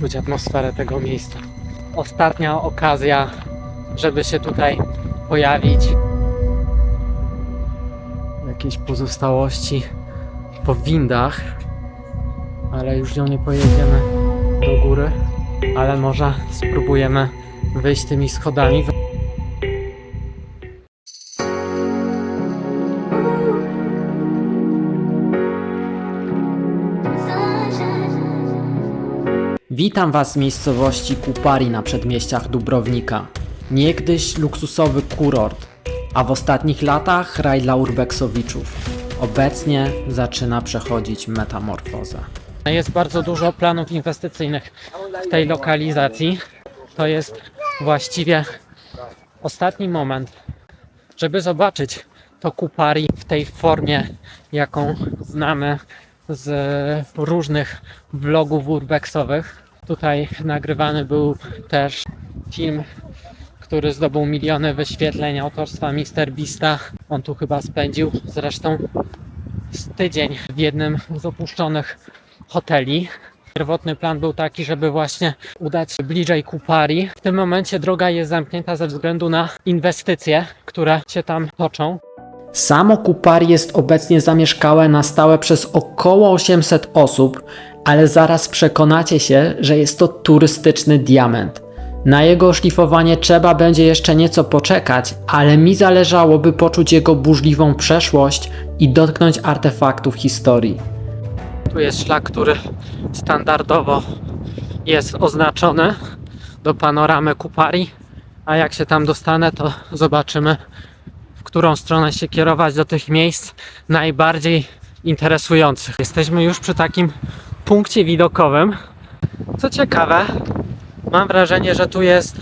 czuć atmosferę tego miejsca. Ostatnia okazja, żeby się tutaj pojawić. Jakieś pozostałości po windach, ale już nią nie pojedziemy do góry, ale może spróbujemy wyjść tymi schodami. Witam Was z miejscowości Kupari na przedmieściach Dubrownika. Niegdyś luksusowy kurort, a w ostatnich latach raj dla urbeksowiczów. Obecnie zaczyna przechodzić metamorfozę. Jest bardzo dużo planów inwestycyjnych w tej lokalizacji. To jest właściwie ostatni moment, żeby zobaczyć to Kupari w tej formie, jaką znamy z różnych vlogów urbexowych. Tutaj nagrywany był też film, który zdobył miliony wyświetleń autorstwa Mr. Beasta. On tu chyba spędził zresztą tydzień w jednym z opuszczonych hoteli. Pierwotny plan był taki, żeby właśnie udać się bliżej Kupari. W tym momencie droga jest zamknięta ze względu na inwestycje, które się tam toczą. Samo Kupari jest obecnie zamieszkałe na stałe przez około 800 osób, ale zaraz przekonacie się, że jest to turystyczny diament. Na jego szlifowanie trzeba będzie jeszcze nieco poczekać, ale mi zależało, by poczuć jego burzliwą przeszłość i dotknąć artefaktów historii. Tu jest szlak, który standardowo jest oznaczony do panoramy Kupari, a jak się tam dostanę, to zobaczymy, w którą stronę się kierować do tych miejsc najbardziej interesujących. Jesteśmy już przy takim punkcie widokowym. Co ciekawe, mam wrażenie, że tu jest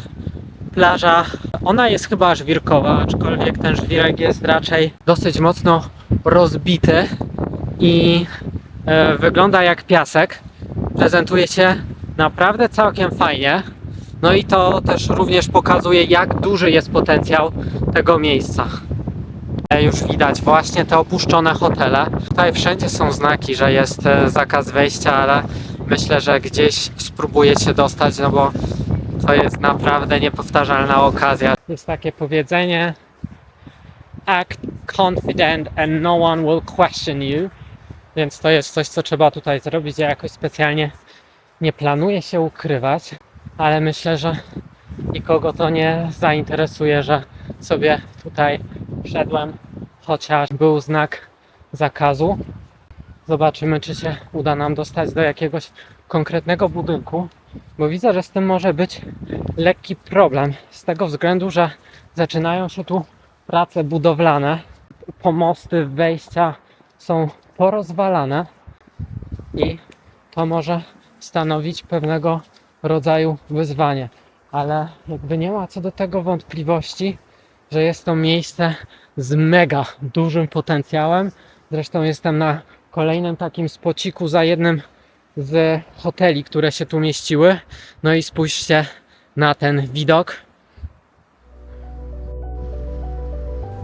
plaża. Ona jest chyba żwirkowa, aczkolwiek ten żwirek jest raczej dosyć mocno rozbity i e, wygląda jak piasek. Prezentuje się naprawdę całkiem fajnie. No i to też również pokazuje, jak duży jest potencjał tego miejsca. Już widać właśnie te opuszczone hotele. Tutaj wszędzie są znaki, że jest e, zakaz wejścia, ale myślę, że gdzieś spróbuję się dostać, no bo to jest naprawdę niepowtarzalna okazja. Jest takie powiedzenie act confident and no one will question you. Więc to jest coś, co trzeba tutaj zrobić. Ja jakoś specjalnie nie planuję się ukrywać, ale myślę, że nikogo to nie zainteresuje, że sobie tutaj wszedłem, chociaż był znak zakazu. Zobaczymy, czy się uda nam dostać do jakiegoś konkretnego budynku, bo widzę, że z tym może być lekki problem. Z tego względu, że zaczynają się tu prace budowlane, pomosty, wejścia są porozwalane i to może stanowić pewnego rodzaju wyzwanie. Ale jakby nie ma co do tego wątpliwości, że jest to miejsce z mega dużym potencjałem. Zresztą jestem na kolejnym takim spociku za jednym z hoteli, które się tu mieściły. No i spójrzcie na ten widok.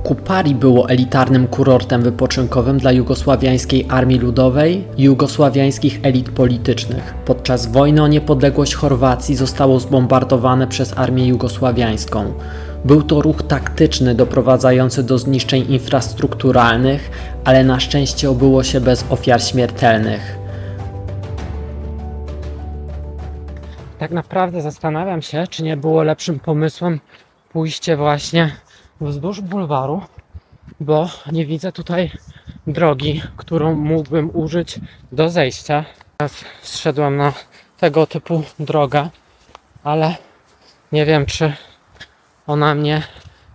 Kupari było elitarnym kurortem wypoczynkowym dla jugosławiańskiej armii ludowej i jugosławiańskich elit politycznych. Podczas wojny o niepodległość Chorwacji zostało zbombardowane przez armię jugosławiańską. Był to ruch taktyczny doprowadzający do zniszczeń infrastrukturalnych, ale na szczęście obyło się bez ofiar śmiertelnych. Tak naprawdę zastanawiam się, czy nie było lepszym pomysłem pójście właśnie wzdłuż bulwaru, bo nie widzę tutaj drogi, którą mógłbym użyć do zejścia. Teraz zszedłem na tego typu drogę, ale nie wiem, czy ona mnie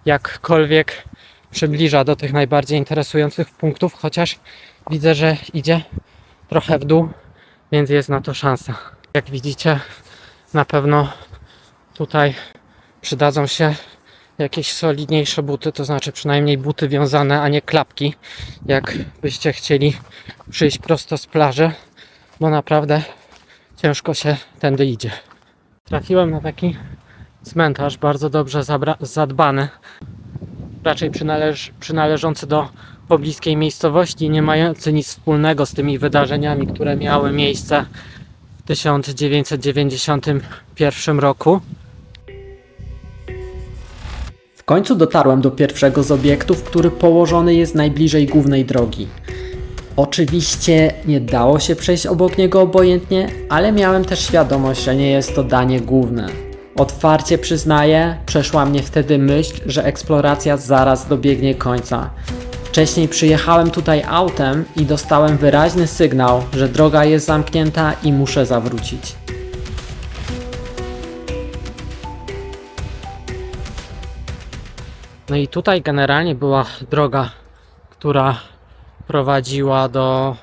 jakkolwiek przybliża do tych najbardziej interesujących punktów, chociaż widzę, że idzie trochę w dół, więc jest na to szansa. Jak widzicie, na pewno tutaj przydadzą się jakieś solidniejsze buty, to znaczy przynajmniej buty wiązane, a nie klapki, jak byście chcieli przyjść prosto z plaży, bo naprawdę ciężko się tędy idzie. Trafiłem na taki cmentarz, bardzo dobrze zadbany, raczej przynależ- przynależący do pobliskiej miejscowości, nie mający nic wspólnego z tymi wydarzeniami, które miały miejsce 1991 roku. W końcu dotarłem do pierwszego z obiektów, który położony jest najbliżej głównej drogi. Oczywiście nie dało się przejść obok niego obojętnie, ale miałem też świadomość, że nie jest to danie główne. Otwarcie przyznaję, przeszła mnie wtedy myśl, że eksploracja zaraz dobiegnie końca. Wcześniej przyjechałem tutaj autem i dostałem wyraźny sygnał, że droga jest zamknięta i muszę zawrócić. No i tutaj generalnie była droga, która prowadziła do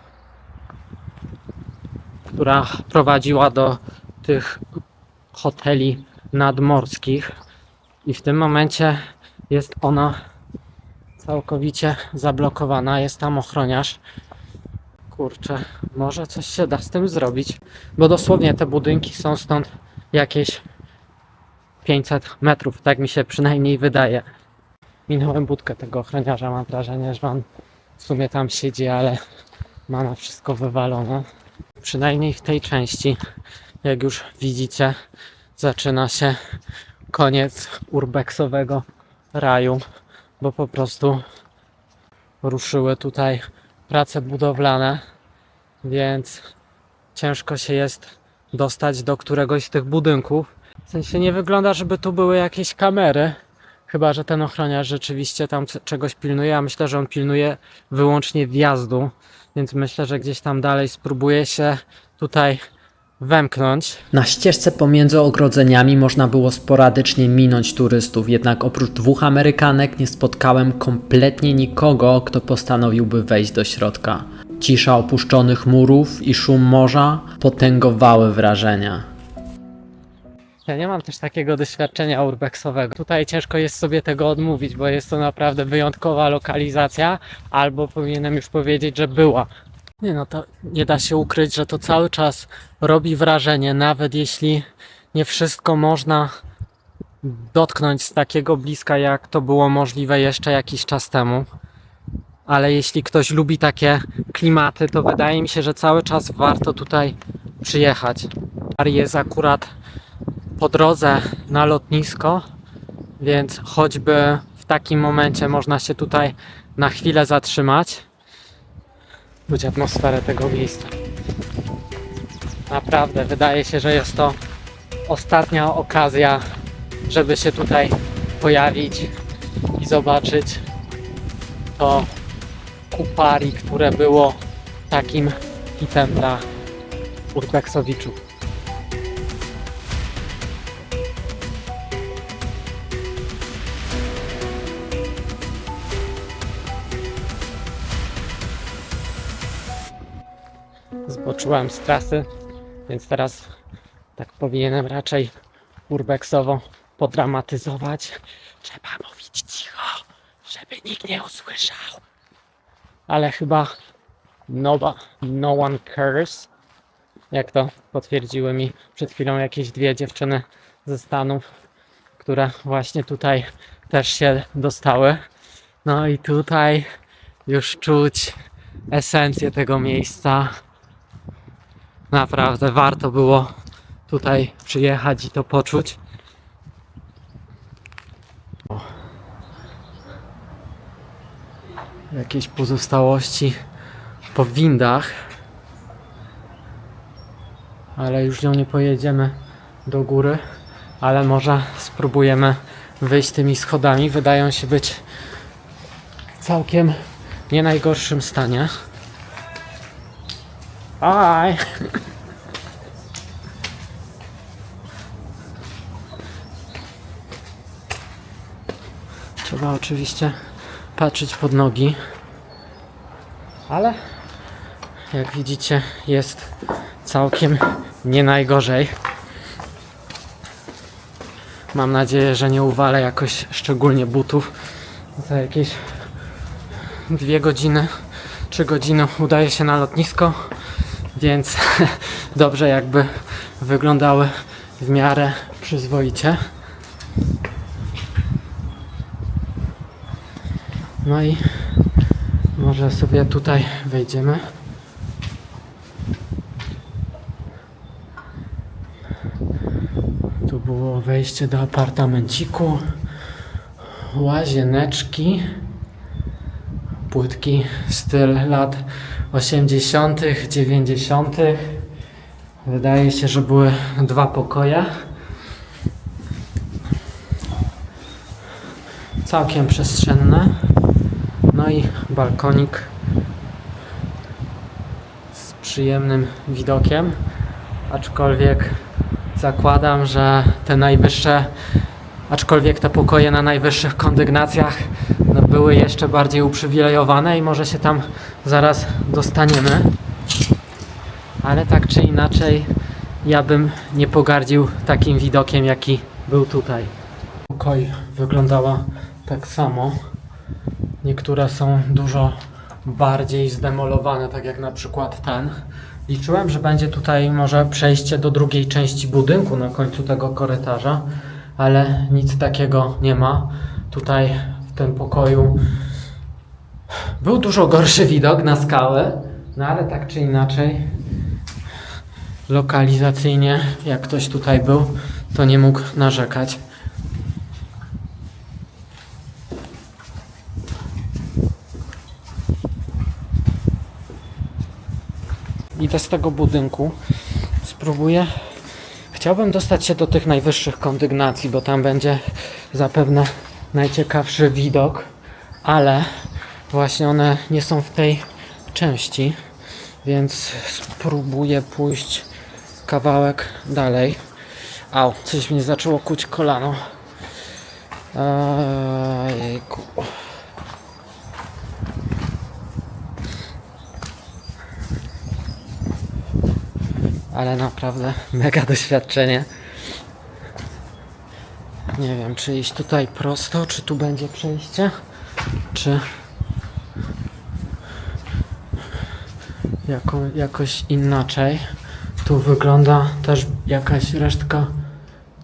która prowadziła do tych hoteli nadmorskich i w tym momencie jest ona całkowicie zablokowana, jest tam ochroniarz. Kurczę, może coś się da z tym zrobić, bo dosłownie te budynki są stąd jakieś 500 metrów, tak mi się przynajmniej wydaje. Minąłem budkę tego ochroniarza, mam wrażenie, że on w sumie tam siedzi, ale ma na wszystko wywalone. Przynajmniej w tej części, jak już widzicie, zaczyna się koniec urbexowego raju, bo po prostu ruszyły tutaj prace budowlane, więc ciężko się jest dostać do któregoś z tych budynków. W sensie nie wygląda, żeby tu były jakieś kamery, chyba że ten ochroniarz rzeczywiście tam czegoś pilnuje, a myślę, że on pilnuje wyłącznie wjazdu, więc myślę, że gdzieś tam dalej spróbuje się tutaj wemknąć. Na ścieżce pomiędzy ogrodzeniami można było sporadycznie minąć turystów, jednak oprócz dwóch Amerykanek nie spotkałem kompletnie nikogo, kto postanowiłby wejść do środka. Cisza opuszczonych murów i szum morza potęgowały wrażenia. Ja nie mam też takiego doświadczenia urbexowego. Tutaj ciężko jest sobie tego odmówić, bo jest to naprawdę wyjątkowa lokalizacja, albo powinienem już powiedzieć, że była. Nie no, to nie da się ukryć, że to cały czas robi wrażenie, nawet jeśli nie wszystko można dotknąć z takiego bliska, jak to było możliwe jeszcze jakiś czas temu. Ale jeśli ktoś lubi takie klimaty, to wydaje mi się, że cały czas warto tutaj przyjechać. Jest akurat po drodze na lotnisko, więc choćby w takim momencie można się tutaj na chwilę zatrzymać. Czuć atmosferę tego miejsca. Naprawdę, wydaje się, że jest to ostatnia okazja, żeby się tutaj pojawić i zobaczyć to kupari, które było takim hitem dla urbexowiczów. Zboczyłem z trasy, więc teraz tak powinienem raczej urbexowo podramatyzować. Trzeba mówić cicho, żeby nikt nie usłyszał. Ale chyba no, no one cares. Jak to potwierdziły mi przed chwilą jakieś dwie dziewczyny ze Stanów, które właśnie tutaj też się dostały. No i tutaj już czuć esencję tego miejsca. Naprawdę warto było tutaj przyjechać i to poczuć. Jakieś pozostałości po windach. Ale już nią nie pojedziemy do góry. Ale może spróbujemy wyjść tymi schodami. Wydają się być w całkiem nie najgorszym stanie. Aj! Trzeba oczywiście patrzeć pod nogi, ale jak widzicie jest całkiem nie najgorzej. Mam nadzieję, że nie uwalę jakoś szczególnie butów. Za jakieś dwie godziny, trzy godziny udaje się na lotnisko, więc dobrze jakby wyglądały w miarę przyzwoicie. No i może sobie tutaj wejdziemy. było wejście do apartamenciku. Łazieneczki. Płytki styl lat 80., 90. Wydaje się, że były dwa pokoje. Całkiem przestrzenne. No i balkonik z przyjemnym widokiem. Aczkolwiek zakładam, że te najwyższe, aczkolwiek te pokoje na najwyższych kondygnacjach były jeszcze bardziej uprzywilejowane i może się tam zaraz dostaniemy. Ale tak czy inaczej, ja bym nie pogardził takim widokiem, jaki był tutaj. Pokoi wyglądała tak samo. Niektóre są dużo bardziej zdemolowane, tak jak na przykład ten. Liczyłem, że będzie tutaj może przejście do drugiej części budynku na końcu tego korytarza, ale nic takiego nie ma. Tutaj w tym pokoju był dużo gorszy widok na skałę, no ale tak czy inaczej lokalizacyjnie, jak ktoś tutaj był, to nie mógł narzekać. Idę z tego budynku. Spróbuję. Chciałbym dostać się do tych najwyższych kondygnacji, bo tam będzie zapewne najciekawszy widok, ale właśnie one nie są w tej części, więc spróbuję pójść kawałek dalej. Au, coś mnie zaczęło kuć kolano. Ejku. ale naprawdę mega doświadczenie. Nie wiem, czy iść tutaj prosto, czy tu będzie przejście, czy jako, jakoś inaczej. Tu wygląda też jakaś resztka,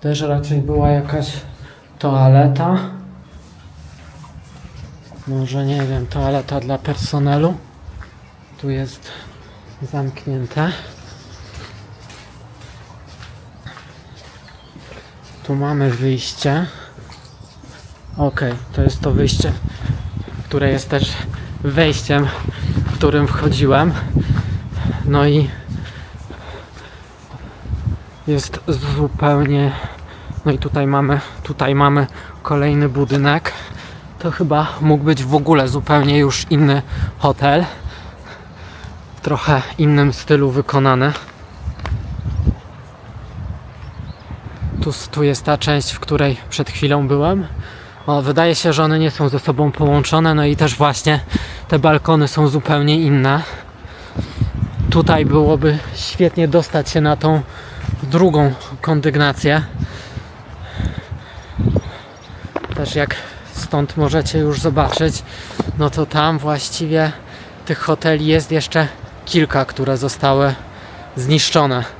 też raczej była jakaś toaleta. Może nie wiem, toaleta dla personelu. Tu jest zamknięte. Tu mamy wyjście. Ok, to jest to wyjście, które jest też wejściem, którym wchodziłem. No i jest zupełnie. No i tutaj mamy, tutaj mamy kolejny budynek. To chyba mógł być w ogóle zupełnie już inny hotel. Trochę innym stylu wykonany. Tu, tu jest ta część, w której przed chwilą byłem. O, wydaje się, że one nie są ze sobą połączone, no i też właśnie te balkony są zupełnie inne. Tutaj byłoby świetnie dostać się na tą drugą kondygnację. Też jak stąd możecie już zobaczyć, no to tam właściwie tych hoteli jest jeszcze kilka, które zostały zniszczone.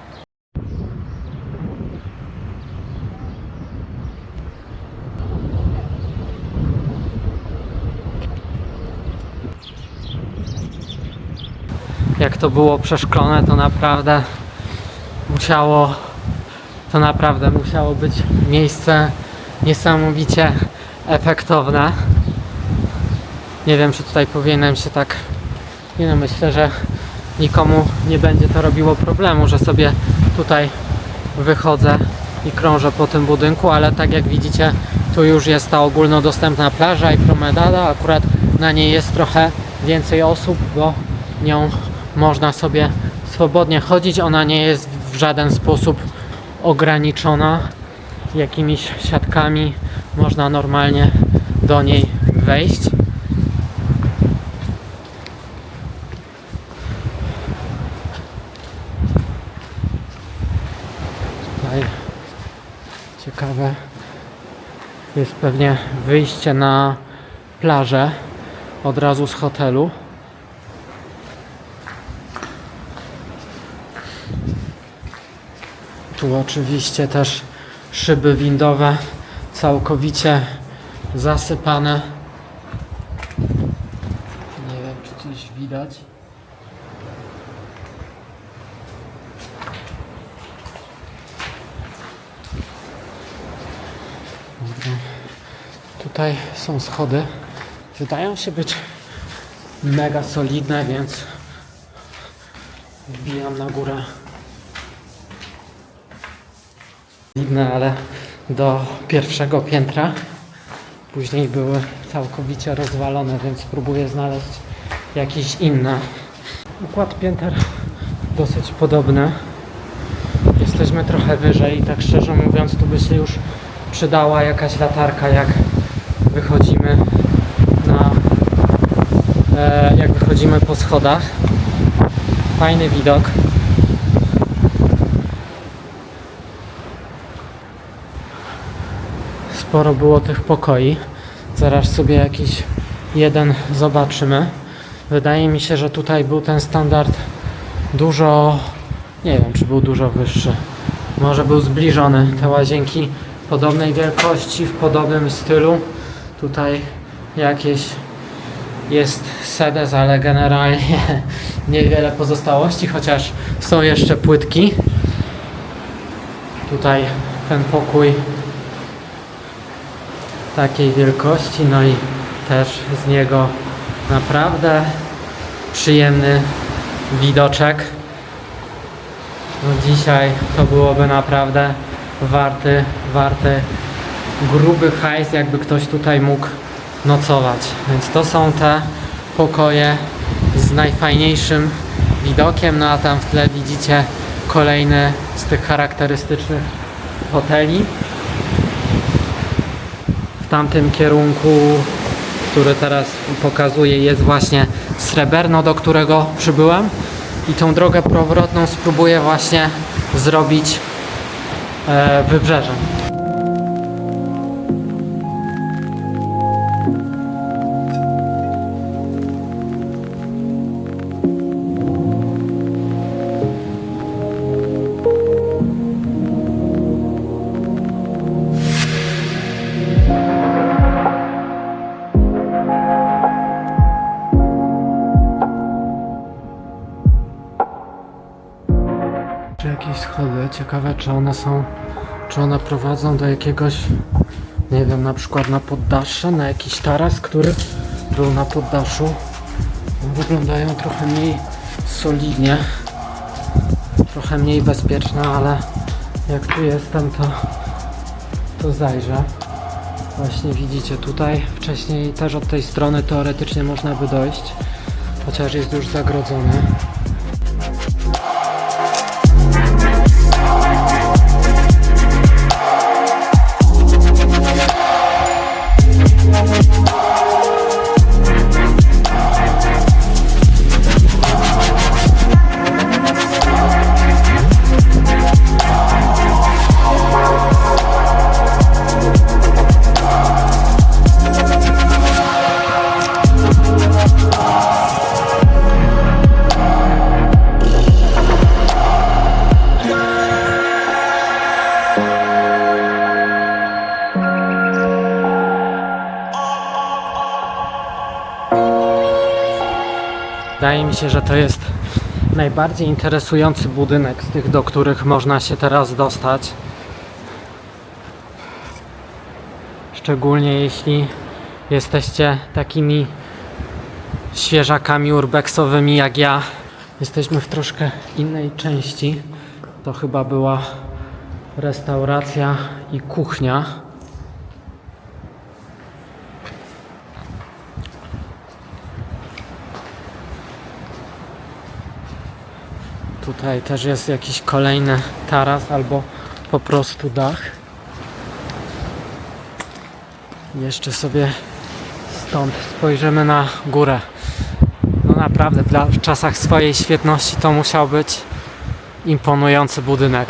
Jak to było przeszklone, to naprawdę musiało, to naprawdę musiało być miejsce niesamowicie efektowne. Nie wiem, czy tutaj powinienem się tak, nie no, myślę, że nikomu nie będzie to robiło problemu, że sobie tutaj wychodzę i krążę po tym budynku, ale tak jak widzicie, tu już jest ta ogólnodostępna plaża i promenada, akurat na niej jest trochę więcej osób, bo nią można sobie swobodnie chodzić. Ona nie jest w żaden sposób ograniczona jakimiś siatkami. Można normalnie do niej wejść. Tutaj ciekawe jest pewnie wyjście na plażę od razu z hotelu. Tu oczywiście też szyby windowe całkowicie zasypane. Nie wiem, czy coś widać. Tutaj są schody. Wydają się być mega solidne, więc wbijam na górę. Solidne, ale do pierwszego piętra. Później były całkowicie rozwalone, więc próbuję znaleźć jakieś inne. Układ pięter dosyć podobny. Jesteśmy trochę wyżej i tak szczerze mówiąc tu by się już przydała jakaś latarka jak wychodzimy na e, jak wychodzimy po schodach. Fajny widok. Sporo było tych pokoi. Zaraz sobie jakiś jeden zobaczymy. Wydaje mi się, że tutaj był ten standard dużo. Nie wiem, czy był dużo wyższy. Może był zbliżony. Te łazienki podobnej wielkości, w podobnym stylu. Tutaj jakieś jest sedes, ale generalnie niewiele pozostałości, chociaż są jeszcze płytki. Tutaj ten pokój takiej wielkości, no i też z niego naprawdę przyjemny widoczek. No dzisiaj to byłoby naprawdę warty, warty gruby hajs, jakby ktoś tutaj mógł nocować. Więc to są te pokoje z najfajniejszym widokiem, no a tam w tle widzicie kolejny z tych charakterystycznych hoteli. Tamtym kierunku, który teraz pokazuję, jest właśnie Sreberno, do którego przybyłem. I tą drogę powrotną spróbuję właśnie zrobić e, wybrzeżem. One są, czy one prowadzą do jakiegoś, nie wiem, na przykład na poddasze, na jakiś taras, który był na poddaszu. Wyglądają trochę mniej solidnie, trochę mniej bezpieczne, ale jak tu jestem, to, to zajrzę. Właśnie widzicie tutaj, wcześniej też od tej strony teoretycznie można by dojść, chociaż jest już zagrodzone. Wydaje mi się, że to jest najbardziej interesujący budynek z tych, do których można się teraz dostać. Szczególnie jeśli jesteście takimi świeżakami urbexowymi jak ja. Jesteśmy w troszkę innej części. To chyba była restauracja i kuchnia. Tutaj też jest jakiś kolejny taras albo po prostu dach. Jeszcze sobie stąd spojrzymy na górę. No naprawdę, dla, w czasach swojej świetności to musiał być imponujący budynek.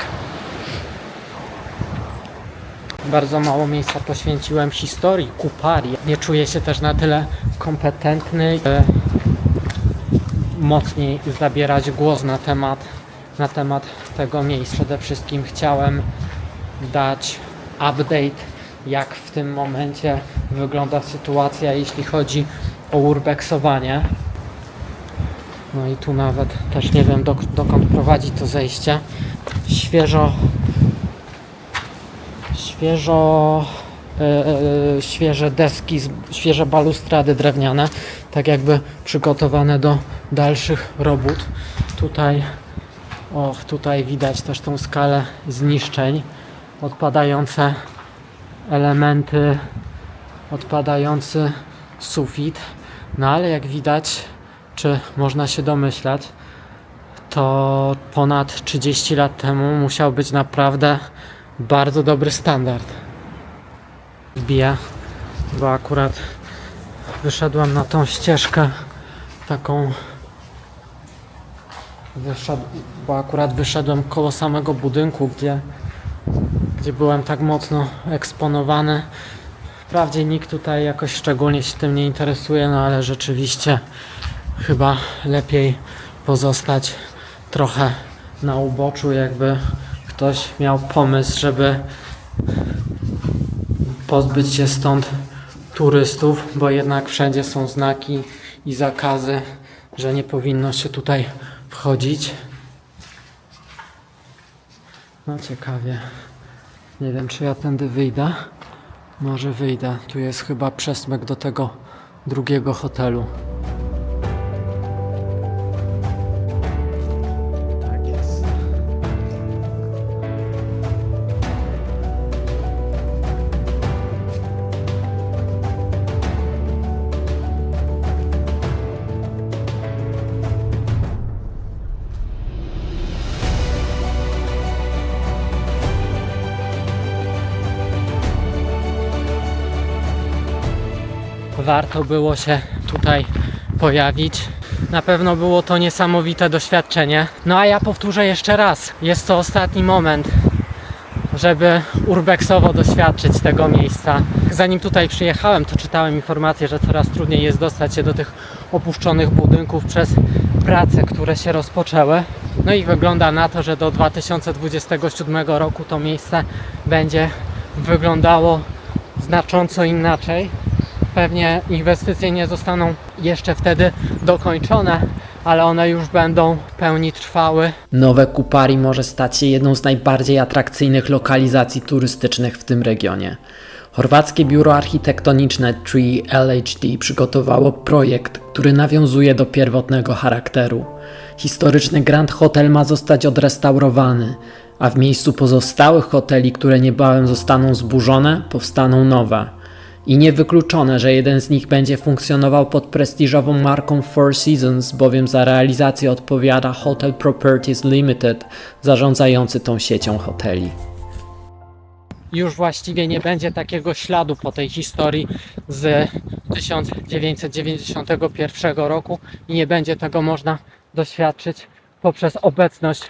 Bardzo mało miejsca poświęciłem historii Kupari. Nie czuję się też na tyle kompetentny, e, mocniej zabierać głos na temat, na temat tego miejsca. Przede wszystkim chciałem dać update, jak w tym momencie wygląda sytuacja, jeśli chodzi o urbexowanie. No i tu nawet też nie wiem dok- dokąd prowadzi to zejście. Świeżo świeżo e, świeże deski, świeże balustrady drewniane, tak jakby przygotowane do dalszych robót. Tutaj, och, tutaj widać też tą skalę zniszczeń, odpadające elementy, odpadający sufit. No ale jak widać, czy można się domyślać, to ponad 30 lat temu musiał być naprawdę bardzo dobry standard. Wbiję, bo akurat wyszedłem na tą ścieżkę taką. Wyszedł, bo akurat wyszedłem koło samego budynku, gdzie, gdzie byłem tak mocno eksponowany. Wprawdzie nikt tutaj jakoś szczególnie się tym nie interesuje, no ale rzeczywiście chyba lepiej pozostać trochę na uboczu, jakby ktoś miał pomysł, żeby pozbyć się stąd turystów, bo jednak wszędzie są znaki i zakazy, że nie powinno się tutaj wchodzić. No ciekawie. Nie wiem, czy ja tędy wyjdę. Może wyjdę. Tu jest chyba przesmyk do tego drugiego hotelu. Warto było się tutaj pojawić. Na pewno było to niesamowite doświadczenie. No a ja powtórzę jeszcze raz. Jest to ostatni moment, żeby urbexowo doświadczyć tego miejsca. Zanim tutaj przyjechałem, to czytałem informację, że coraz trudniej jest dostać się do tych opuszczonych budynków przez prace, które się rozpoczęły. No i wygląda na to, że do 2027 roku to miejsce będzie wyglądało znacząco inaczej. Pewnie inwestycje nie zostaną jeszcze wtedy dokończone, ale one już będą w pełni trwały. Nowe Kupari może stać się jedną z najbardziej atrakcyjnych lokalizacji turystycznych w tym regionie. Chorwackie biuro architektoniczne Tree LHD przygotowało projekt, który nawiązuje do pierwotnego charakteru. Historyczny Grand Hotel ma zostać odrestaurowany, a w miejscu pozostałych hoteli, które niebawem zostaną zburzone, powstaną nowe. I niewykluczone, że jeden z nich będzie funkcjonował pod prestiżową marką Four Seasons, bowiem za realizację odpowiada Hotel Properties Limited, zarządzający tą siecią hoteli. Już właściwie nie będzie takiego śladu po tej historii z 1991 roku i nie będzie tego można doświadczyć poprzez obecność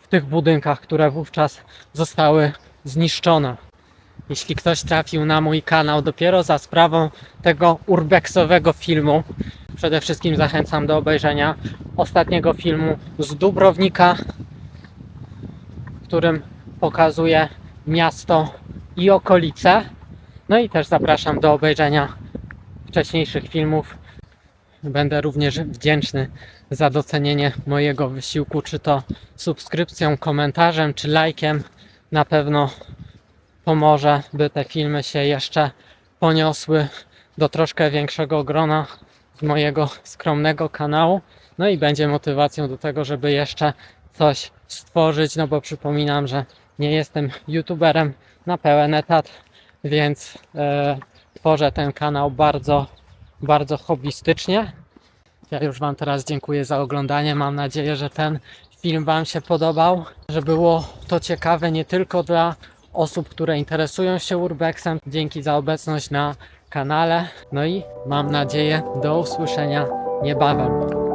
w tych budynkach, które wówczas zostały zniszczone. Jeśli ktoś trafił na mój kanał dopiero za sprawą tego urbexowego filmu, przede wszystkim zachęcam do obejrzenia ostatniego filmu z Dubrownika, w którym pokazuję miasto i okolice. No i też zapraszam do obejrzenia wcześniejszych filmów. Będę również wdzięczny za docenienie mojego wysiłku, czy to subskrypcją, komentarzem, czy lajkiem. Na pewno pomoże, by te filmy się jeszcze poniosły do troszkę większego grona z mojego skromnego kanału. No i będzie motywacją do tego, żeby jeszcze coś stworzyć, no bo przypominam, że nie jestem youtuberem na pełen etat, więc e, tworzę ten kanał bardzo, bardzo hobbystycznie. Ja już Wam teraz dziękuję za oglądanie. Mam nadzieję, że ten film Wam się podobał, że było to ciekawe nie tylko dla osób, które interesują się urbexem. Dzięki za obecność na kanale. No i mam nadzieję do usłyszenia niebawem.